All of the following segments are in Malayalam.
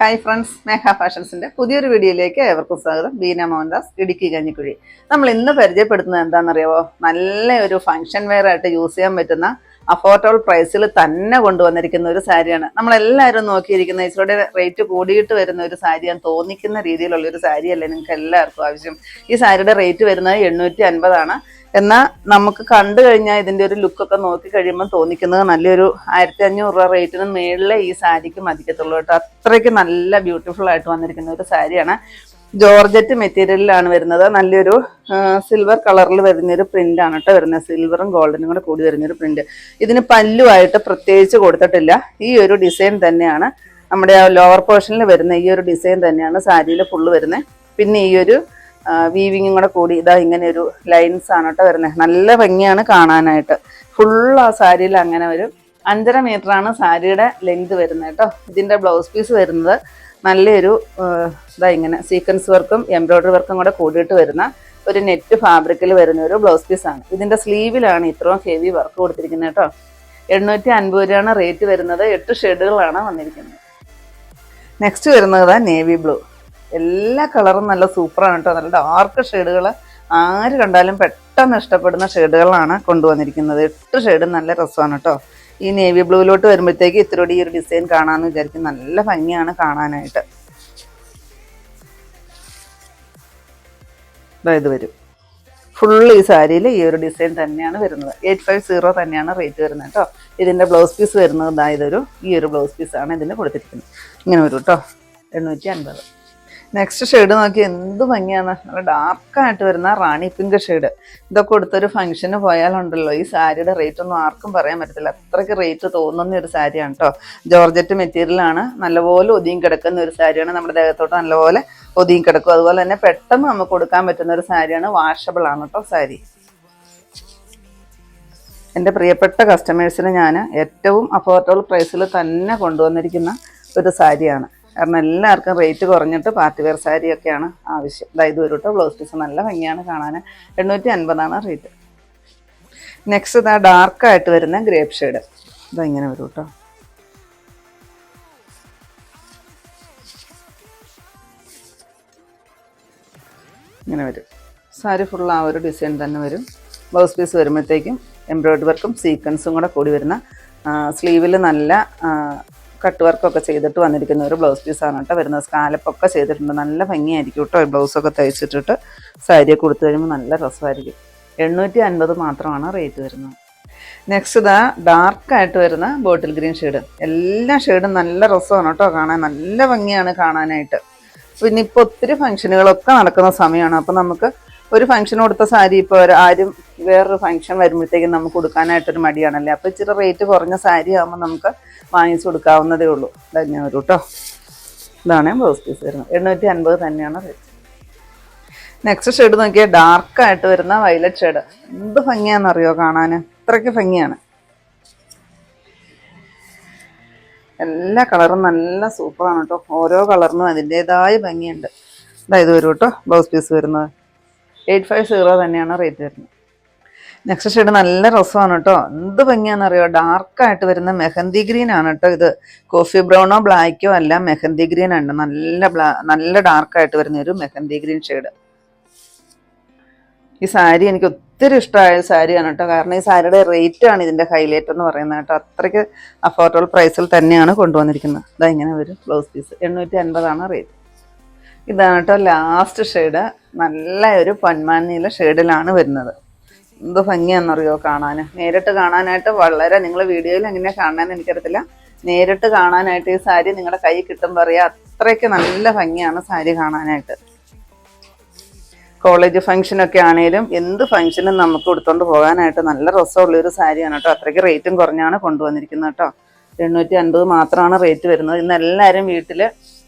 ഹായ് ഫ്രണ്ട്സ് മേഘ ഫാഷൻസിന്റെ പുതിയൊരു വീഡിയോയിലേക്ക് ഏവർക്കും സ്വാഗതം. ബീന മോഹൻദാസ് ഇടുക്കി കഞ്ഞിക്കുഴി. നമ്മൾ ഇന്ന് പരിചയപ്പെടുത്തുന്നത് എന്താണെന്നറിയാവോ? നല്ല ഒരു ഫംഗ്ഷൻ വെയർ ആയിട്ട് യൂസ് ചെയ്യാൻ പറ്റുന്ന അഫോർഡബിൾ പ്രൈസിൽ തന്നെ കൊണ്ടുവന്നിരിക്കുന്ന ഒരു സാരിയാണ്. നമ്മളെല്ലാവരും നോക്കിയിരിക്കുന്ന ഇച്ചിരി റേറ്റ് കൂടിയിട്ട് വരുന്ന ഒരു സാരിയാണ് തോന്നിക്കുന്ന രീതിയിലുള്ള ഒരു സാരിയല്ലേ നിങ്ങൾക്ക് എല്ലാവർക്കും ആവശ്യം. ഈ സാരിയുടെ റേറ്റ് വരുന്നത് എണ്ണൂറ്റി അൻപതാണ്. എന്നാൽ നമുക്ക് കണ്ടു കഴിഞ്ഞാൽ ഇതിന്റെ ഒരു ലുക്കൊക്കെ നോക്കി കഴിയുമ്പോൾ തോന്നിക്കുന്നത് നല്ലൊരു ആയിരത്തി അഞ്ഞൂറ് രൂപ റേറ്റിന് മേളിലെ ഈ സാരിക്ക് മതിക്കത്തുള്ളൂ കേട്ടോ. അത്രയ്ക്ക് നല്ല ബ്യൂട്ടിഫുൾ ആയിട്ട് വന്നിരിക്കുന്ന ഒരു സാരിയാണ്. ജോർജറ്റ് മെറ്റീരിയലിലാണ് വരുന്നത്. നല്ലൊരു സിൽവർ കളറിൽ വരുന്നൊരു പ്രിന്റ് ആണ് കേട്ടോ വരുന്നത്. സിൽവറും ഗോൾഡനും കൂടെ കൂടി വരുന്നൊരു പ്രിന്റ് ഇതിന് പല്ലുമായിട്ട് പ്രത്യേകിച്ച് കൊടുത്തിട്ടില്ല. ഈ ഒരു ഡിസൈൻ തന്നെയാണ്. നമ്മുടെ ആ ലോവർ പോർഷനിൽ വരുന്ന ഈ ഒരു ഡിസൈൻ തന്നെയാണ് സാരിയിൽ ഫുള്ള് വരുന്നത്. പിന്നെ ഈ ഒരു വീവിങ്ങും കൂടെ കൂടി ഇതാ ഇങ്ങനെ ഒരു ലൈൻസ് ആണ് കേട്ടോ വരുന്നത് നല്ല ഭംഗിയാണ് കാണാനായിട്ട്. ഫുൾ ആ സാരിയിൽ അങ്ങനെ ഒരു അഞ്ചര മീറ്റർ ആണ് സാരിയുടെ ലെങ്ത് വരുന്നത് കേട്ടോ. ഇതിന്റെ ബ്ലൗസ് പീസ് വരുന്നത് നല്ലൊരു ഇതാ ഇങ്ങനെ സീക്വൻസ് വർക്കും എംബ്രോയ്ഡറി വർക്കും കൂടെ കൂടിയിട്ട് വരുന്ന ഒരു നെറ്റ് ഫാബ്രിക്കിൽ വരുന്ന ഒരു ബ്ലൗസ് പീസാണ് ഇതിന്റെ സ്ലീവിലാണ് ഇത്രയും ഹെവി വർക്ക് കൊടുത്തിരിക്കുന്നത് കേട്ടോ. എണ്ണൂറ്റി അൻപത് രൂപയാണ് റേറ്റ് വരുന്നത്. എട്ട് ഷെയ്ഡുകളാണ് വന്നിരിക്കുന്നത്. നെക്സ്റ്റ് വരുന്നത് നേവി ബ്ലൂ എല്ലാ കളറും നല്ല സൂപ്പറാണ് കേട്ടോ. നല്ല ഡാർക്ക് ഷെയ്ഡുകൾ ആര് കണ്ടാലും പെട്ടെന്ന് ഇഷ്ടപ്പെടുന്ന ഷെയ്ഡുകളാണ് കൊണ്ടുവന്നിരിക്കുന്നത്. എട്ട് ഷെയ്ഡും നല്ല രസമാണ് കേട്ടോ. ഈ നേവി ബ്ലൂവിലോട്ട് വരുമ്പോഴത്തേക്ക് ഇത്തിരി ഈ ഒരു ഡിസൈൻ കാണാമെന്ന് വിചാരിക്കും. നല്ല ഭംഗിയാണ് കാണാനായിട്ട്. ഇത് വരും. ഫുൾ ഈ സാരിയിൽ ഈ ഒരു ഡിസൈൻ തന്നെയാണ് വരുന്നത്. എയ്റ്റ് ഫൈവ് സീറോ തന്നെയാണ് റേറ്റ് വരുന്നത് കേട്ടോ. ഇതിന്റെ ബ്ലൗസ് പീസ് വരുന്നത് ഇതായതൊരു ഈ ഒരു ബ്ലൗസ് പീസാണ് ഇതിന് കൊടുത്തിരിക്കുന്നത്. ഇങ്ങനെ വരും കേട്ടോ. എണ്ണൂറ്റി അൻപത്. നെക്സ്റ്റ് ഷെയ്ഡ് നോക്കി എന്ത് ഭംഗിയാണ്. നല്ല ഡാർക്കായിട്ട് വരുന്ന റാണി പിങ്ക് ഷെയ്ഡ് ഇതൊക്കെ കൊടുത്തൊരു ഫംഗ്ഷന് പോയാലുണ്ടല്ലോ. ഈ സാരിയുടെ റേറ്റ് ഒന്നും ആർക്കും പറയാൻ പറ്റത്തില്ല. അത്രയ്ക്ക് റേറ്റ് തോന്നുന്ന ഒരു സാരിയാണ് കേട്ടോ ജോർജറ്റ് മെറ്റീരിയലാണ് നല്ലപോലെ ഒതുങ്ങി കിടക്കുന്ന ഒരു സാരിയാണ് നമ്മുടെ ദേഹത്തോട്ട് നല്ലപോലെ ഒതുങ്ങി കിടക്കും. അതുപോലെ തന്നെ പെട്ടെന്ന് നമുക്ക് കൊടുക്കാൻ പറ്റുന്ന ഒരു സാരിയാണ് വാഷബിൾ ആണ് കേട്ടോ സാരി. എന്റെ പ്രിയപ്പെട്ട കസ്റ്റമേഴ്സിന് ഞാൻ ഏറ്റവും അഫോർഡബിൾ പ്രൈസിൽ തന്നെ കൊണ്ടുവന്നിരിക്കുന്ന ഒരു സാരിയാണ്. കാരണം എല്ലാവർക്കും റേറ്റ് കുറഞ്ഞിട്ട് പാർട്ടി വെയർ സാരിയൊക്കെയാണ് ആവശ്യം. അതായത് ഒരു കേട്ടോ ബ്ലൗസ് പീസ് നല്ല ഭംഗിയാണ് കാണാൻ എണ്ണൂറ്റി അൻപതാണ് റേറ്റ് നെക്സ്റ്റ് ഇതാ ഡാർക്കായിട്ട് വരുന്ന ഗ്രേപ്പ് ഷെയ്ഡ് ഇതാ ഇങ്ങനെ വരും കേട്ടോ ഇങ്ങനെ വരും. സാരി ഫുൾ ആ ഒരു ഡിസൈൻ തന്നെ വരും. ബ്ലൗസ് പീസ് വരുമ്പോഴത്തേക്കും എംബ്രോയിഡറി വർക്കും സീക്വൻസും കൂടെ കൂടി വരുന്ന സ്ലീവിൽ നല്ല കട്ട് വർക്കൊക്കെ ചെയ്തിട്ട് വന്നിരിക്കുന്ന ഒരു ബ്ലൗസ് പീസാണ് കേട്ടോ. വരുന്നത് സ്കാലപ്പൊക്കെ ചെയ്തിട്ടുണ്ട്. നല്ല ഭംഗിയായിരിക്കും കേട്ടോ ബ്ലൗസൊക്കെ തയ്ച്ചിട്ടിട്ട്. സാരിയൊക്കെ കൊടുത്തു കഴിയുമ്പോൾ നല്ല രസമായിരിക്കും. എണ്ണൂറ്റി അൻപത് മാത്രമാണ് റേറ്റ് വരുന്നത്. നെക്സ്റ്റ് ഇതാ ഡാർക്കായിട്ട് വരുന്ന ബോട്ടിൽ ഗ്രീൻ ഷെയ്ഡ് എല്ലാ ഷെയ്ഡും നല്ല രസമാണ് കേട്ടോ കാണാൻ. നല്ല ഭംഗിയാണ് കാണാനായിട്ട്. പിന്നെ ഇപ്പോൾ ഒത്തിരി ഫംഗ്ഷനുകളൊക്കെ നടക്കുന്ന സമയമാണ്. അപ്പോൾ നമുക്ക് ഒരു ഫംഗ്ഷൻ കൊടുത്ത സാരി ഇപ്പോൾ ആരും വേറൊരു ഫംഗ്ഷൻ വരുമ്പോഴത്തേക്കും നമുക്ക് കൊടുക്കാനായിട്ടൊരു മടിയാണല്ലേ? അപ്പോൾ ഇച്ചിരി റേറ്റ് കുറഞ്ഞ സാരി ആകുമ്പോൾ നമുക്ക് വാങ്ങിച്ചു കൊടുക്കാവുന്നതേ ഉള്ളൂ. തന്നെ വരും കേട്ടോ ഇതാണ് ബ്ലൗസ് പീസ് വരുന്നത്. എണ്ണൂറ്റി അൻപത് തന്നെയാണ് റേറ്റ് നെക്സ്റ്റ് ഷെയ്ഡ് നോക്കിയാൽ ഡാർക്കായിട്ട് വരുന്ന വയലറ്റ് ഷെയ്ഡ് എന്ത് ഭംഗിയാണെന്നറിയോ കാണാൻ അത്രയ്ക്ക് ഭംഗിയാണ്. എല്ലാ കളറും നല്ല സൂപ്പറാണ് കേട്ടോ ഓരോ കളറിനും അതിന്റേതായ ഭംഗിയുണ്ട്. ഇതായത് വരും കേട്ടോ ബ്ലൗസ് പീസ് വരുന്നത്. എയ്റ്റ് ഫൈവ് സീറോ തന്നെയാണ് റേറ്റ് വരുന്നത്. നെക്സ്റ്റ് ഷെയ്ഡ് നല്ല രസമാണ് കേട്ടോ. എന്ത് ഭംഗിയാണെന്നറിയോ? ഡാർക്കായിട്ട് വരുന്ന മെഹന്തി ഗ്രീൻ ആണ് കേട്ടോ ഇത്. കോഫി ബ്രൗണോ ബ്ലാക്കോ അല്ല മെഹന്തി ഗ്രീൻ ആണ്. നല്ല ബ്ലാ നല്ല ഡാർക്കായിട്ട് വരുന്ന ഒരു മെഹന്തി ഗ്രീൻ ഷെയ്ഡ്. ഈ സാരി എനിക്ക് ഒത്തിരി ഇഷ്ടമായ സാരിയാണ് കേട്ടോ. കാരണം ഈ സാരിയുടെ റേറ്റ് ആണ് ഇതിന്റെ ഹൈലൈറ്റ് എന്ന് പറയുന്നത് കേട്ടോ. അത്രയ്ക്ക് അഫോർഡബിൾ പ്രൈസിൽ തന്നെയാണ് കൊണ്ടുവന്നിരിക്കുന്നത്. ഇതാ ഇങ്ങനെ വരും ബ്ലൗസ് പീസ് എണ്ണൂറ്റി അൻപതാണ് റേറ്റ് ഇതാണ് കേട്ടോ ലാസ്റ്റ് ഷെയ്ഡ് നല്ല ഒരു പൊന്മാനിയിലെ ഷെയ്ഡിലാണ് വരുന്നത്. എന്ത് ഭംഗിയാണെന്നറിയോ കാണാൻ നേരിട്ട് കാണാനായിട്ട് വളരെ നിങ്ങൾ വീഡിയോയിൽ എങ്ങനെയാണ് കാണാൻ എനിക്കറിയത്തില്ല. നേരിട്ട് കാണാനായിട്ട് ഈ സാരി നിങ്ങളുടെ കൈ കിട്ടുമ്പോൾ അറിയാം അത്രയ്ക്ക് നല്ല ഭംഗിയാണ് സാരി കാണാനായിട്ട്. കോളേജ് ഫംഗ്ഷനൊക്കെ ആണെങ്കിലും എന്ത് ഫംഗ്ഷനും നമുക്ക് കൊടുത്തോണ്ട് പോകാനായിട്ട് നല്ല രസമുള്ള ഒരു സാരിയാണ് കേട്ടോ. അത്രയ്ക്ക് റേറ്റും കുറഞ്ഞാണ് കൊണ്ടുവന്നിരിക്കുന്നത് കേട്ടോ. എണ്ണൂറ്റി അൻപത് മാത്രമാണ് റേറ്റ് വരുന്നത്. ഇന്ന് എല്ലാവരും വീട്ടിൽ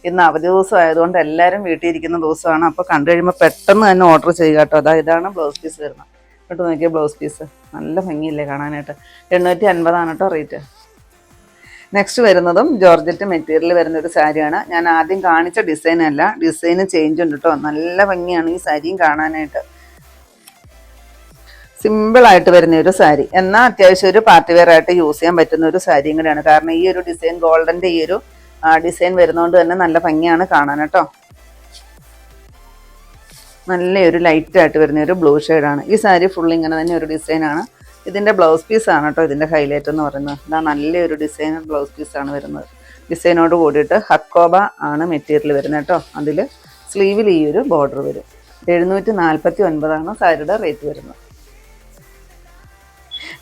ഇന്ന് അവധി ദിവസം ആയതുകൊണ്ട് എല്ലാവരും വീട്ടിൽ ഇരിക്കുന്ന ദിവസമാണ്. അപ്പോൾ കണ്ടു കഴിയുമ്പോൾ പെട്ടെന്ന് തന്നെ ഓർഡർ ചെയ്യുക കേട്ടോ. അതാ ഇതാണ് ബ്ലൗസ് പീസ് വരുന്നത്. കേട്ടോ നോക്കിയ ബ്ലൗസ് പീസ് നല്ല ഭംഗിയില്ലേ കാണാനായിട്ട്. എണ്ണൂറ്റി അൻപതാണ് കേട്ടോ റേറ്റ് നെക്സ്റ്റ് വരുന്നതും ജോർജറ്റ് മെറ്റീരിയൽ വരുന്ന ഒരു സാരിയാണ്. ഞാൻ ആദ്യം കാണിച്ച ഡിസൈൻ അല്ല. ഡിസൈൻ ചേഞ്ച് ഉണ്ട് കേട്ടോ നല്ല ഭംഗിയാണ് ഈ സാരിയും കാണാനായിട്ട്. സിമ്പിളായിട്ട് വരുന്ന ഒരു സാരി. എന്നാൽ അത്യാവശ്യം ഒരു പാർട്ടി വെയർ ആയിട്ട് യൂസ് ചെയ്യാൻ പറ്റുന്ന ഒരു സാരിയും കൂടെയാണ്. കാരണം ഈ ഒരു ഡിസൈൻ ഗോൾഡന്റെ ഈ ഒരു ഡിസൈൻ വരുന്നതുകൊണ്ട് തന്നെ നല്ല ഭംഗിയാണ് കാണാൻ കേട്ടോ നല്ലൊരു ലൈറ്റ് ആയിട്ട് വരുന്ന ഒരു ബ്ലൂ ഷെയ്ഡാണ് ഈ സാരി ഫുൾ ഇങ്ങനെ തന്നെ ഒരു ഡിസൈനാണ് ഇതിന്റെ ബ്ലൗസ് പീസ് ആണ് കേട്ടോ ഇതിന്റെ ഹൈലൈറ്റ് എന്ന് പറയുന്നത്. ഇതാ നല്ലൊരു ഡിസൈൻ ബ്ലൗസ് പീസ് ആണ് വരുന്നത്. ഡിസൈനോട് കൂടിയിട്ട് ഹക്കോബ ആണ് മെറ്റീരിയൽ വരുന്നത് കേട്ടോ അതിൽ സ്ലീവിൽ ഈ ഒരു ബോർഡർ വരും. എഴുന്നൂറ്റി നാൽപ്പത്തി ഒൻപതാണ് സാരിയുടെ റേറ്റ് വരുന്നത്.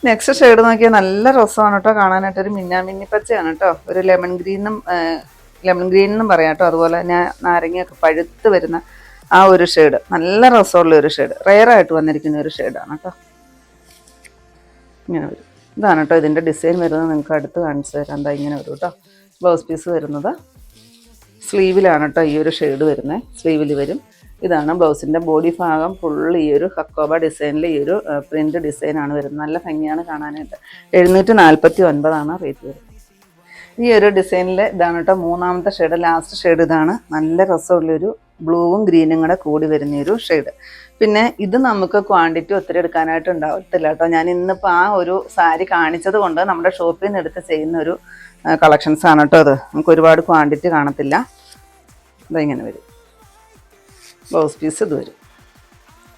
നെക്സ്റ്റ് ഷെയ്ഡ് നോക്കിയാൽ നല്ല രസമാണ് കേട്ടോ കാണാനായിട്ട്. ഒരു മിന്നാമിന്നി പച്ചയാണ് കേട്ടോ ഒരു ലെമൺ ഗ്രീനും ലെമൺ ഗ്രീൻ എന്നും പറയാം കേട്ടോ അതുപോലെ ഞാൻ നാരങ്ങയൊക്കെ പഴുത്ത് വരുന്ന ആ ഒരു ഷെയ്ഡ് നല്ല രസമുള്ള ഒരു ഷെയ്ഡ് റെയറായിട്ട് വന്നിരിക്കുന്ന ഒരു ഷെയ്ഡാണ് കേട്ടോ ഇങ്ങനെ വരും. ഇതാണ് കേട്ടോ ഇതിന്റെ ഡിസൈൻ വരുന്നത്. നിങ്ങൾക്ക് അടുത്ത് കാണിച്ചു തരാം. എന്താ ഇങ്ങനെ വരും കേട്ടോ ബ്ലൗസ് പീസ് വരുന്നത്. സ്ലീവിലാണ് കേട്ടോ ഈ ഒരു ഷെയ്ഡ് വരുന്നത് സ്ലീവിൽ വരും. ഇതാണ് ബ്ലൗസിന്റെ ബോഡി ഭാഗം. ഫുൾ ഈ ഒരു ഹക്കോബ ഡിസൈനിൽ ഈ ഒരു പ്രിന്റ് ഡിസൈനാണ് വരുന്നത്. നല്ല ഭംഗിയാണ് കാണാനായിട്ട്. എഴുന്നൂറ്റി നാൽപ്പത്തി ഒൻപതാണ് റേറ്റ് വരുന്നത്. ഈ ഒരു ഡിസൈനിൽ ഇതാണ് കേട്ടോ മൂന്നാമത്തെ ഷെയ്ഡ് ലാസ്റ്റ് ഷെയ്ഡ് ഇതാണ്. നല്ല രസമുള്ളൊരു ബ്ലൂവും ഗ്രീനും കൂടെ കൂടി വരുന്ന ഒരു ഷെയ്ഡ്. പിന്നെ ഇത് നമുക്ക് ക്വാണ്ടിറ്റി ഒത്തിരി എടുക്കാനായിട്ട് ഉണ്ടാവത്തില്ല കേട്ടോ. ഞാൻ ഇന്നിപ്പോൾ ആ ഒരു സാരി കാണിച്ചത് കൊണ്ട് നമ്മുടെ ഷോപ്പിൽ നിന്ന് എടുത്ത് ചെയ്യുന്ന ഒരു കളക്ഷൻസ് ആണ് കേട്ടോ അത് നമുക്ക് ഒരുപാട് ക്വാണ്ടിറ്റി കാണത്തില്ല. ഇങ്ങനെ വരും. ബ്ലൗസ് പീസ് ഇത് വരും.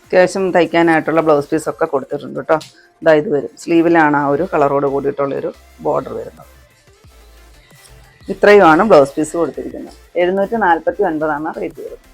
അത്യാവശ്യം തയ്ക്കാനായിട്ടുള്ള ബ്ലൗസ് പീസൊക്കെ കൊടുത്തിട്ടുണ്ട് കേട്ടോ. ഇതാ ഇത് വരും. സ്ലീവിലാണ് ആ ഒരു കളറോട് കൂടിയിട്ടുള്ളൊരു ബോർഡർ വരുന്നത്. ഇത്രയുമാണ് ബ്ലൗസ് പീസ് കൊടുത്തിരിക്കുന്നത്. എഴുന്നൂറ്റി നാൽപ്പത്തി ഒൻപതാണ് റേറ്റ് വരുന്നത്.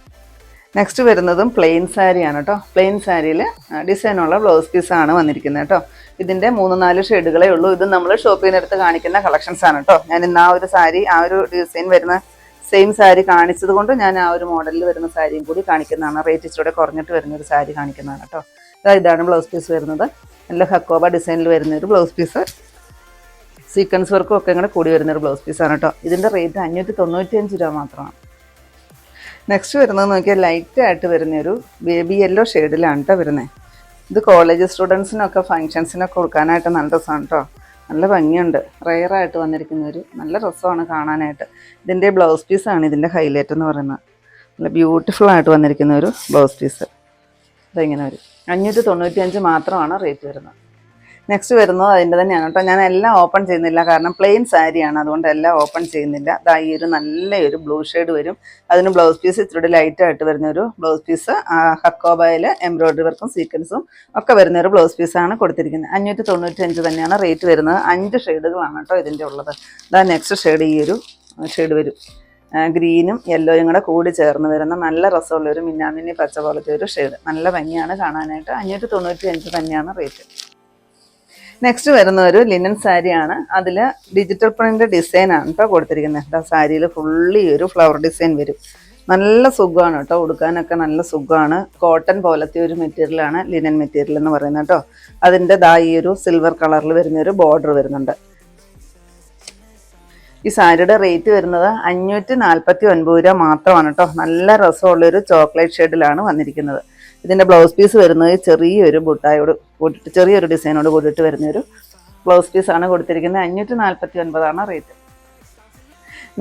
നെക്സ്റ്റ് വരുന്നതും പ്ലെയിൻ സാരിയാണ് കേട്ടോ പ്ലെയിൻ സാരിയിൽ ഡിസൈനുള്ള ബ്ലൗസ് പീസാണ് വന്നിരിക്കുന്നത് കേട്ടോ ഇതിന്റെ മൂന്ന് നാല് ഷെയ്ഡുകളേ ഉള്ളൂ. ഇത് നമ്മൾ ഷോപ്പിൽ നിന്ന് എടുത്ത് കാണിക്കുന്ന കളക്ഷൻസ് ആണ് കേട്ടോ ഞാൻ ഇന്ന് ആ ഒരു സാരി ആ ഒരു ഡിസൈൻ വരുന്ന സെയിം സാരി കാണിച്ചത് കൊണ്ട് ഞാൻ ആ ഒരു മോഡലിൽ വരുന്ന സാരിയും കൂടി കാണിക്കുന്നതാണ്. റേറ്റ് ഇച്ചിരി കുറഞ്ഞിട്ട് വരുന്ന ഒരു സാരി കാണിക്കുന്നതാണ് കേട്ടോ ഇതാ ഇതാണ് ബ്ലൗസ് പീസ് വരുന്നത്. നല്ല ഹക്കോബ ഡിസൈനിൽ വരുന്ന ഒരു ബ്ലൗസ് പീസ് സീക്വൻസ് വർക്കും ഒക്കെ ഇങ്ങനെ കൂടി വരുന്ന ഒരു ബ്ലൗസ് പീസാണ് കേട്ടോ ഇതിന്റെ റേറ്റ് അഞ്ഞൂറ്റി തൊണ്ണൂറ്റി അഞ്ച് രൂപ മാത്രമാണ്. നെക്സ്റ്റ് വരുന്നത് നോക്കിയാൽ ലൈറ്റ് ആയിട്ട് വരുന്ന ഒരു ബേബി യെല്ലോ ഷെയ്ഡിലാണ് കേട്ടോ വരുന്നത് ഇത് കോളേജ് സ്റ്റുഡൻസിനൊക്കെ ഫങ്ഷൻസിനൊക്കെ കൊടുക്കാനായിട്ട് നല്ല രസമാണ് കേട്ടോ നല്ല ഭംഗിയുണ്ട്. റയറായിട്ട് വന്നിരിക്കുന്ന ഒരു നല്ല രസമാണ് കാണാനായിട്ട്. ഇതിന്റെ ബ്ലൗസ് പീസാണ് ഇതിന്റെ ഹൈലൈറ്റ് എന്ന് പറയുന്നത്. നല്ല ബ്യൂട്ടിഫുൾ ആയിട്ട് വന്നിരിക്കുന്ന ഒരു ബ്ലൗസ് പീസ് ഇതിങ്ങനെ ഒരു അഞ്ഞൂറ്റി തൊണ്ണൂറ്റി അഞ്ച് മാത്രമാണ് റേറ്റ് വരുന്നത്. നെക്സ്റ്റ് വരുന്നത് അതിന്റെ തന്നെയാണ് കേട്ടോ. ഞാൻ എല്ലാം ഓപ്പൺ ചെയ്യുന്നില്ല. കാരണം പ്ലെയിൻ സാരിയാണ് അതുകൊണ്ട് എല്ലാം ഓപ്പൺ ചെയ്യുന്നില്ല. ദാ ഈ ഒരു നല്ലൊരു ബ്ലൂ ഷെയ്ഡ് വരും. അതിന് ബ്ലൗസ് പീസ് ഇത്തിരി ലൈറ്റ് ആയിട്ട് വരുന്ന ഒരു ബ്ലൗസ് പീസ് ഹക്കോബയിൽ എംബ്രോയ്ഡറി വർക്കും സീക്വൻസും ഒക്കെ വരുന്ന ഒരു ബ്ലൗസ് പീസാണ് കൊടുത്തിരിക്കുന്നത്. അഞ്ഞൂറ്റി തൊണ്ണൂറ്റി അഞ്ച് തന്നെയാണ് റേറ്റ് വരുന്നത്. അഞ്ച് ഷെയ്ഡുകളാണ് കേട്ടോ ഇതിന്റെ ഉള്ളത്. ദാ നെക്സ്റ്റ് ഷെയ്ഡ് ഈ ഒരു ഷെയ്ഡ് വരും. ഗ്രീനും യെല്ലോയും കൂടെ കൂടി ചേർന്ന് വരുന്ന നല്ല രസമുള്ള ഒരു മിന്നാമിന്നി പച്ച പോലത്തെ ഒരു ഷെയ്ഡ് നല്ല ഭംഗിയാണ് കാണാനായിട്ട്. അഞ്ഞൂറ്റി തൊണ്ണൂറ്റി അഞ്ച് തന്നെയാണ് റേറ്റ് നെക്സ്റ്റ് വരുന്ന ഒരു ലിനൻ സാരിയാണ് അതിൽ ഡിജിറ്റൽ പ്രിന്റ് ഡിസൈൻ ആണ് കേട്ടോ കൊടുത്തിരിക്കുന്നത് കേട്ടോ സാരിയിൽ ഫുള്ളി ഒരു ഫ്ലവർ ഡിസൈൻ വരും. നല്ല സുഖമാണ് കേട്ടോ ഉടുക്കാനൊക്കെ നല്ല സുഖമാണ് കോട്ടൺ പോലത്തെ ഒരു മെറ്റീരിയലാണ് ലിനൻ മെറ്റീരിയൽ എന്ന് പറയുന്നത് കേട്ടോ അതിന്റെ ദാ ഈ ഒരു സിൽവർ കളറിൽ വരുന്ന ഒരു ബോർഡർ വരുന്നുണ്ട്. ഈ സാരിയുടെ റേറ്റ് വരുന്നത് അഞ്ഞൂറ്റി നാൽപ്പത്തി ഒൻപത് രൂപ മാത്രമാണ് കേട്ടോ നല്ല രസമുള്ളൊരു ചോക്ലേറ്റ് ഷെയ്ഡിലാണ് വന്നിരിക്കുന്നത്. ഇതിന്റെ ബ്ലൗസ് പീസ് വരുന്നത് ചെറിയൊരു ബുട്ടായോട് കൂട്ടിട്ട് ചെറിയൊരു ഡിസൈനോട് കൂടിയിട്ട് വരുന്നൊരു ബ്ലൗസ് പീസാണ് കൊടുത്തിരിക്കുന്നത്. അഞ്ഞൂറ്റി നാൽപ്പത്തി ഒൻപതാണ് റേറ്റ്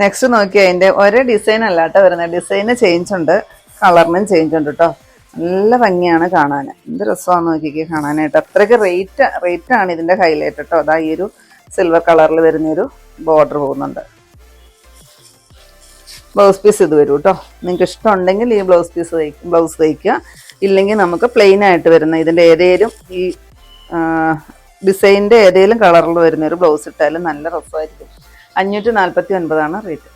നെക്സ്റ്റ് നോക്കി അതിന്റെ ഒരേ ഡിസൈൻ അല്ലാട്ടോ വരുന്നത്. ഡിസൈന് ചേഞ്ച് ഉണ്ട്. കളറിനും ചേഞ്ച് ഉണ്ട് കേട്ടോ നല്ല ഭംഗിയാണ് കാണാൻ എന്ത് രസമാണെന്ന് നോക്കിക്ക് കാണാനായിട്ട്. അത്രയ്ക്ക് റേറ്റ് റേറ്റാണ് ഇതിന്റെ ഹൈലൈറ്റ് കേട്ടോ അതാ ഈ ഒരു സിൽവർ കളറിൽ വരുന്നൊരു ബോർഡർ പോകുന്നുണ്ട്. ബ്ലൗസ് പീസ് ഇത് വരും കേട്ടോ നിങ്ങൾക്ക് ഇഷ്ടമുണ്ടെങ്കിൽ ഈ ബ്ലൗസ് പീസ് ബ്ലൗസ് തയ്ക്കുക. ഇല്ലെങ്കിൽ നമുക്ക് പ്ലെയിൻ ആയിട്ട് വരുന്ന ഇതിന്റെ ഏതേലും ഈ ഡിസൈനിന്റെ ഏതെങ്കിലും കളറിൽ വരുന്ന ഒരു ബ്ലൗസ് ഇട്ടാലും നല്ല രസമായിരിക്കും. അഞ്ഞൂറ്റി നാൽപ്പത്തി ഒൻപതാണ് റേറ്റ്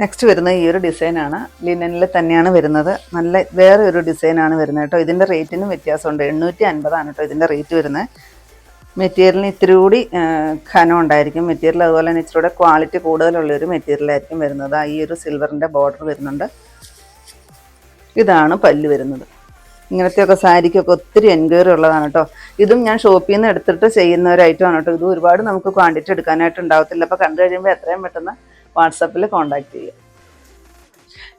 നെക്സ്റ്റ് വരുന്നത് ഈ ഒരു ഡിസൈനാണ് ലിനനിൽ തന്നെയാണ് വരുന്നത്. നല്ല വേറെ ഒരു ഡിസൈനാണ് വരുന്നത് കേട്ടോ. ഇതിന്റെ റേറ്റിനും വ്യത്യാസമുണ്ട്. എണ്ണൂറ്റി അൻപതാണ് കേട്ടോ ഇതിന്റെ റേറ്റ് വരുന്നത്. മെറ്റീരിയലിന് ഇത്തിരി കൂടി ഖനം ഉണ്ടായിരിക്കും. മെറ്റീരിയൽ അതുപോലെ തന്നെ ഇച്ചിരി ക്വാളിറ്റി കൂടുതലുള്ള ഒരു മെറ്റീരിയലായിരിക്കും വരുന്നത്. ഈ ഒരു സിൽവറിന്റെ ബോർഡർ വരുന്നുണ്ട്. ഇതാണ് പല്ല് വരുന്നത്. ഇങ്ങനത്തെയൊക്കെ സാരിക്കൊക്കെ ഒത്തിരി എൻക്വയറി ഉള്ളതാണ് കേട്ടോ. ഇതും ഞാൻ ഷോപ്പിൽ നിന്ന് എടുത്തിട്ട് ചെയ്യുന്ന ഒരു ഐറ്റം ആണ് കേട്ടോ. ഇത് ഒരുപാട് നമുക്ക് ക്വാണ്ടിറ്റി എടുക്കാനായിട്ട് ഉണ്ടാവത്തില്ല. അപ്പോൾ കണ്ടു കഴിയുമ്പോൾ എത്രയും പെട്ടെന്ന് വാട്സപ്പിൽ കോൺടാക്ട് ചെയ്യുക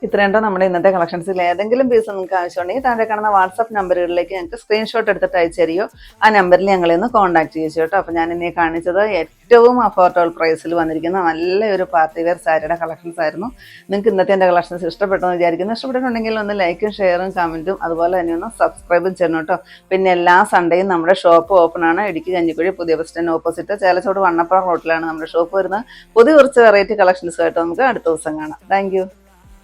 ഇത്രയുണ്ടോ നമ്മുടെ ഇന്നത്തെ കളക്ഷൻസിൽ ഏതെങ്കിലും പീസ് നിങ്ങൾക്ക് ആവശ്യമുണ്ടെങ്കിൽ താഴെ കാണുന്ന വാട്സപ്പ് നമ്പറുകളിലേക്ക് ഞങ്ങൾക്ക് സ്ക്രീൻഷോട്ട് എടുത്തിട്ട് അയച്ചു തരികയോ ആ നമ്പറിൽ ഞങ്ങളെ ഒന്ന് കോൺടാക്ട് ചെയ്യിച്ചു കേട്ടോ അപ്പോൾ ഞാൻ ഇനി കാണിച്ചത് ഏറ്റവും അഫോർഡബിൾ പ്രൈസിൽ വന്നിരിക്കുന്ന നല്ലൊരു പാർട്ടി വെയർ സാരിയുടെ കളക്ഷൻസ് ആയിരുന്നു. നിങ്ങൾക്ക് ഇന്നത്തെ എന്റെ കളക്ഷൻസ് ഇഷ്ടപ്പെട്ടെന്ന് വിചാരിക്കുന്നു. ഇഷ്ടപ്പെട്ടിട്ടുണ്ടെങ്കിൽ ഒന്ന് ലൈക്കും ഷെയറും കമന്റും അതുപോലെ തന്നെ ഒന്ന് സബ്സ്ക്രൈബും ചെയ്യണം കേട്ടോ. പിന്നെ എല്ലാ സൺഡേയും നമ്മുടെ ഷോപ്പ് ഓപ്പൺ ആണ്. ഇടുക്കി കഞ്ഞിക്കുഴി പുതിയ bus stand opposite Chelachode Vannappuram റോട്ടിലാണ് നമ്മുടെ ഷോപ്പ് വരുന്നത്. പുതിയ കുറച്ച് വെറൈറ്റി കളക്ഷൻസ് കേട്ടോ നമുക്ക് അടുത്ത ദിവസം കാണാം. താങ്ക്